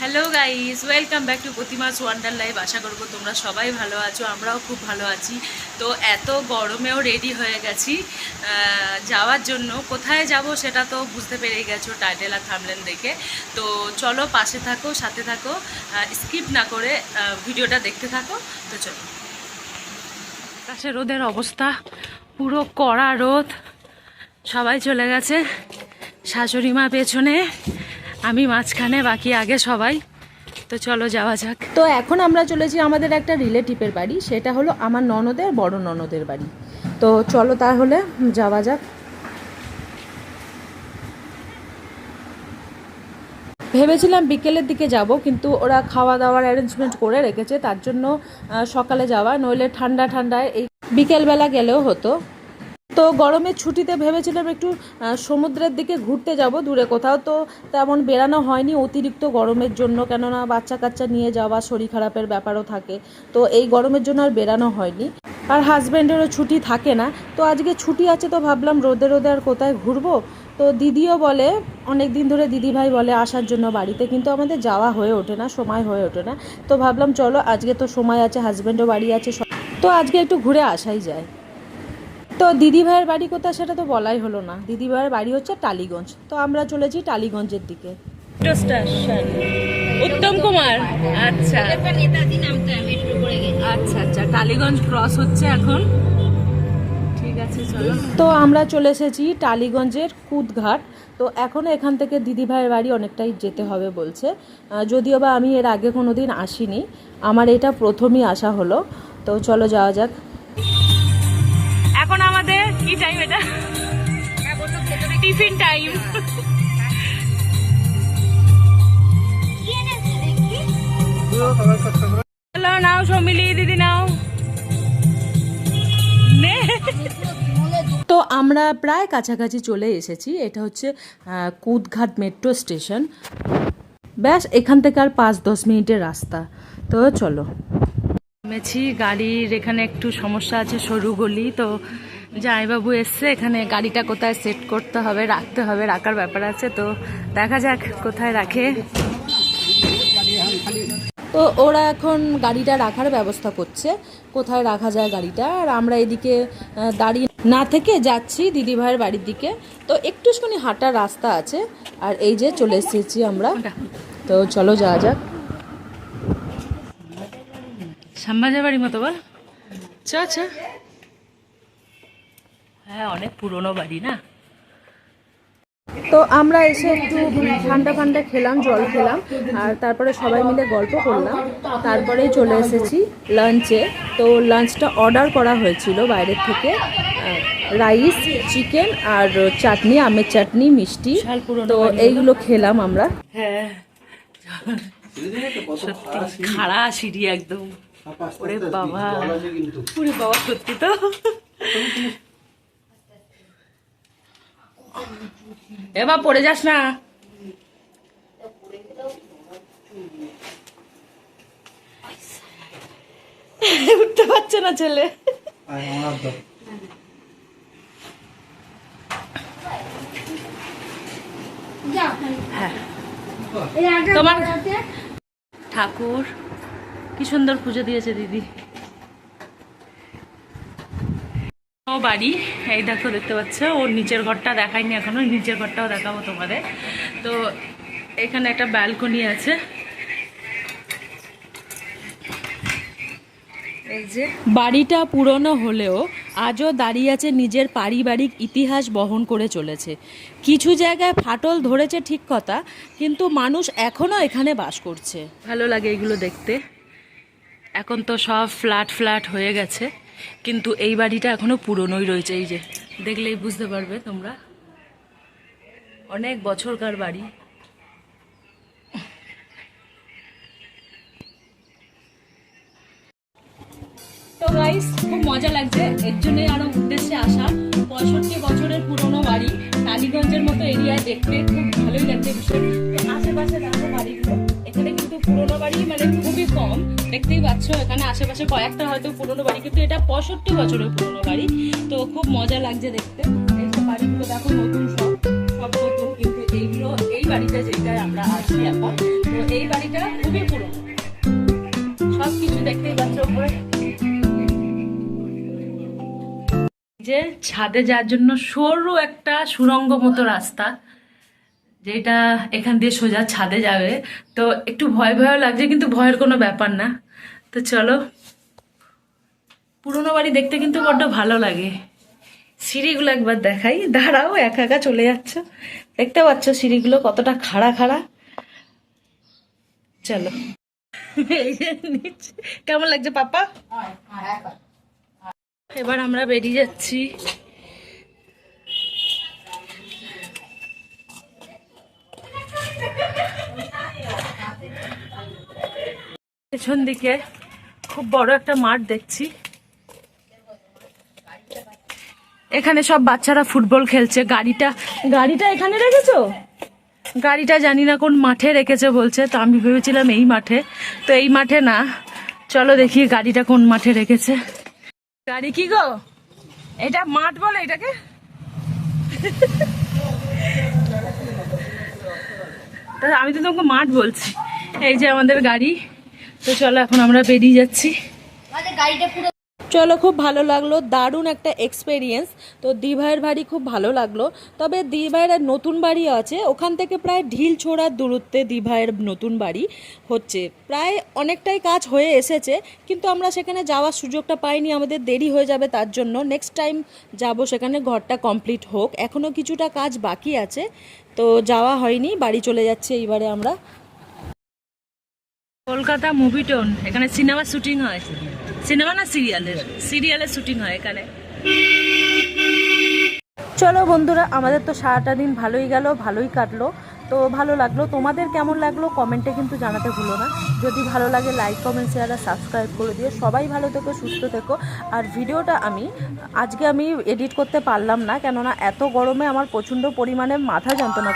Hello guys welcome back to Pratimas wonder life আশা করব তোমরা সবাই ভালো আছো, আমরাও খুব ভালো আছি। তো এত গরমেও রেডি হয়ে গেছি। যাওয়ার জন্য কোথায় যাব সেটা তো বুঝতে পেরে গেছো টাইটেল আর থামলেন দেখে। তো চলো পাশে থাকো, সাথে থাকো। স্কিপ না করে ভিডিওটা দেখতে থাকো। তো চলো। আকাশে রোদের অবস্থা, পুরো কড়া রোদ। সবাই চলে গেছে। শাশুড়ি মা পেছনে। আমি মাঝখানে, বাকি আগে সবাই। তো চলো যাওয়া যাক। তো এখন আমরা চলেছি আমাদের একটা রিলেটিভের বাড়ি, সেটা হলো আমার ননদের, বড় ননদের বাড়ি। তো চলো তাহলে যাওয়া যাক। ভেবেছিলাম বিকেলের দিকে যাব, কিন্তু ওরা খাওয়া দাওয়ার অ্যারেঞ্জমেন্ট করে রেখেছে, তার জন্য সকালে যাওয়া, নইলে ঠান্ডা ঠান্ডায় এই বিকেলবেলা গেলেও হতো। তো গরমের ছুটিতে ভেবেছিলাম একটু সমুদ্রের দিকে ঘুরতে যাব, দূরে কোথাও তো তেমন বেরানো হয়নি অতিরিক্ত গরমের জন্য, কেননা বাচ্চা কাচ্চা নিয়ে যাওয়া শরীর খারাপের ব্যাপারও থাকে। তো এই গরমের জন্য আর বেরানো হয়নি। আর হাজব্যান্ডেরও ছুটি থাকে না। তো আজকে ছুটি আছে তো ভাবলাম রোদে রোদে আর কোথায় ঘুরবো? তো দিদিও বলে অনেক দিন ধরে দিদিভাই বলে আসার জন্য বাড়িতে, কিন্তু আমাদের যাওয়া হয়ে ওঠে না, সময় হয়ে ওঠে না। তো ভাবলাম চলো, আজকে তো সময় আছে হাজব্যান্ডও বাড়ি আছে তো আজকে একটু ঘুরে আসাই যায়। তো দিদি ভাইয়ের বাড়ি কোথায় সেটা তো বলাই হলো না। দিদি ভাইয়ের বাড়ি হচ্ছে টালিগঞ্জ। তো আমরা চলেছি টালিগঞ্জের দিকে। উত্তম কুমার। আচ্ছা। আচ্ছা আচ্ছা। টালিগঞ্জ ক্রস হচ্ছে এখন। ঠিক আছে চলো। তো আমরা চলে এসেছি টালিগঞ্জের কুদঘাট। তো এখন এখান থেকে দিদি ভাইয়ের বাড়ি অনেকটাই যেতে হবে বলছে। যদিও বা আমি এর আগে কোনো দিন আসিনি। আমার এটা প্রথমই আসা হলো। তো চলো যাওয়া যাক। টিফিন টাইম হ্যালো নাও সমিলি দিদি নাও নে তো আমরা প্রায় কাছাকাছি চলে এসেছি এটা হচ্ছে কুদঘাট মেট্রো স্টেশন। ব্যাস এখান থেকে আর পাঁচ দশ মিনিটের রাস্তা। তো চলো। নেমেছি গাড়ির এখানে একটু সমস্যা আছে সরু গলি তো জামাইবাবু এসছে এখানে গাড়িটা কোথায় সেট করতে হবে রাখতে হবে রাখার ব্যাপার আছে তো দেখা যাক কোথায় রাখে। তো ওরা এখন গাড়িটা রাখার ব্যবস্থা করছে কোথায় রাখা যায় গাড়িটা আর আমরা এদিকে দাঁড়িয়ে না থেকে যাচ্ছি দিদিভাইয়ের বাড়ির দিকে। তো একটুখানি হাঁটার রাস্তা আছে আর এই যে চলে এসেছি আমরা। তো চলো যাওয়া যাক। শ্যামবাজার বাড়ির মতো বল। চ চ। হ্যাঁ অনেক পুরনো বাড়ি না? তো আমরা এসে একটু ঠান্ডা ঠান্ডা খেলাম জল খেলাম আর তারপরে সবাই মিলে গল্প করলাম। তারপরেই চলে এসেছি লাঞ্চে। তো লাঞ্চটা অর্ডার করা হয়েছিল বাইরের থেকে রাইস চিকেন আর চাটনি আমের চাটনি মিষ্টি। তো এইগুলো খেলাম আমরা। হ্যাঁ সত্যি খাড়া সিঁড়ি একদম। ওরে বাবা। ওরে বাবা সত্যি তো? এবার পড়ে যাস না। উঠতে পারছে না ছেলে। হ্যাঁ। তোমার ঠাকুর কি সুন্দর পুজো দিয়েছে দিদি। ও বাড়ি, এই দেখো, দেখতে পাচ্ছ, ওর নিচের ঘরটা দেখাইনি এখনও নিচের ঘরটাও দেখাবো তোমাদের। তো এখানে একটা ব্যালকনি আছে। বাড়িটা পুরনো হলেও আজও দাঁড়িয়ে আছে নিজের পারিবারিক ইতিহাস বহন করে চলেছে। কিছু জায়গায় ফাটল ধরেছে ঠিক কথা, কিন্তু মানুষ এখনও এখানে বাস করছে। ভালো লাগে এগুলো দেখতে। এখন তো সব ফ্ল্যাট ফ্ল্যাট হয়ে গেছে। কিন্তু এই বাড়িটা এখনও পুরনোই রয়েছে, এই যে। দেখলেই বুঝতে পারবে তোমরা। অনেক বছরকার বাড়ি। তো গাইস খুব মজা লাগছে। এর জন্যই আরও উদ্দেশ্যে আসা। পঁয়ষট্টি বছরের পুরনো বাড়ি। টালিগঞ্জের মতো এরিয়ায় দেখতে খুব ভালোই লাগছে বিষয় দেখতেই পাচ্ছ এখানে আশেপাশে কয়েকটা হয়তো পুরনো বাড়ি, কিন্তু এটা পঁয়ষট্টি বছরের পুরনো বাড়ি। তো খুব মজা লাগছে দেখতে। বাড়িগুলো দেখো, নতুন সব সব নতুন, কিন্তু এইগুলো, এই বাড়িটা আমরা এখন, তো এই বাড়িটা খুবই পুরনো। সব কিছু দেখতেই পাচ্ছ উপরে। যে ছাদে যাওয়ার জন্য সরু একটা সুরঙ্গ মতো রাস্তা, যেটা এখান দিয়ে সোজা ছাদে যাবে। তো একটু ভয় ভয় লাগছে, কিন্তু ভয়ের কোনো ব্যাপার না। তো চলো। পুরোনো বাড়ি দেখতে কিন্তু বড্ড ভালো লাগে। সিঁড়িগুলো একবার দেখাই। দাঁড়াও, একা একা চলে যাচ্ছ। দেখতে পাচ্ছ সিঁড়িগুলো কতটা খাড়া খাড়া। চলো। কেমন লাগছে পাপা? এবার আমরা বেরিয়ে যাচ্ছি। পেছন দিকে খুব বড় একটা মাঠ দেখছি। এখানে সব বাচ্চারা ফুটবল খেলছে। গাড়িটা গাড়িটা এখানে রেখেছো? গাড়িটা জানি না কোন মাঠে রেখেছে বলছে, তো আমি ভেবেছিলাম এই মাঠে। তো এই মাঠে না। চলো দেখি গাড়িটা কোন মাঠে রেখেছে। গাড়ি কি গো? এটা মাঠ বলে এটাকে? আমি তো তোমাকে মাঠ বলছি। এই যে আমাদের গাড়ি। তো চলো এখন আমরা বেরিয়ে যাচ্ছি। আমাদের গাড়িটা পুরো চলো খুব ভালো লাগল। দারুণ একটা এক্সপেরিয়েন্স তো দিভাইয়ের বাড়ি খুব ভালো লাগল। তবে দিভাইয়ের নতুন বাড়ি আছে। ওখান থেকে প্রায় ঢিল ছোড়ার দূরত্বে দিভাইয়ের নতুন বাড়ি হচ্ছে। প্রায় অনেকটাই কাজ হয়ে এসেছে কিন্তু আমরা সেখানে যাওয়ার সুযোগটা পাইনি। আমাদের দেরি হয়ে যাবে তার জন্য। নেক্সট টাইম যাব সেখানে ঘরটা কমপ্লিট হোক। এখনও কিছুটা কাজ বাকি আছে। তো যাওয়া হয়নি। বাড়ি চলে যাচ্ছে এইবারে আমরা। কলকাতা মুভি টোন এখানে সিনেমা শুটিং হয়। সিনেমা না সিরিয়ালের সিরিয়ালের শুটিং হয় এখানে। চলো বন্ধুরা, আমাদের তো সারাটা দিন ভালোই গেল, ভালোই কাটলো। তো ভালো লাগল। তোমাদের কেমন লাগল কমেন্টে কিন্তু জানাতে ভুলো না। যদি ভালো লাগে লাইক কমেন্ট শেয়ার আর সাবস্ক্রাইব করে দিও। সবাই ভালো থেকো, সুস্থ থেকো। আর ভিডিওটা আমি, আজকে আমি এডিট করতে পারলাম না, কেননা এত গরমে আমার প্রচণ্ড পরিমাণে মাথা যন্ত্রণা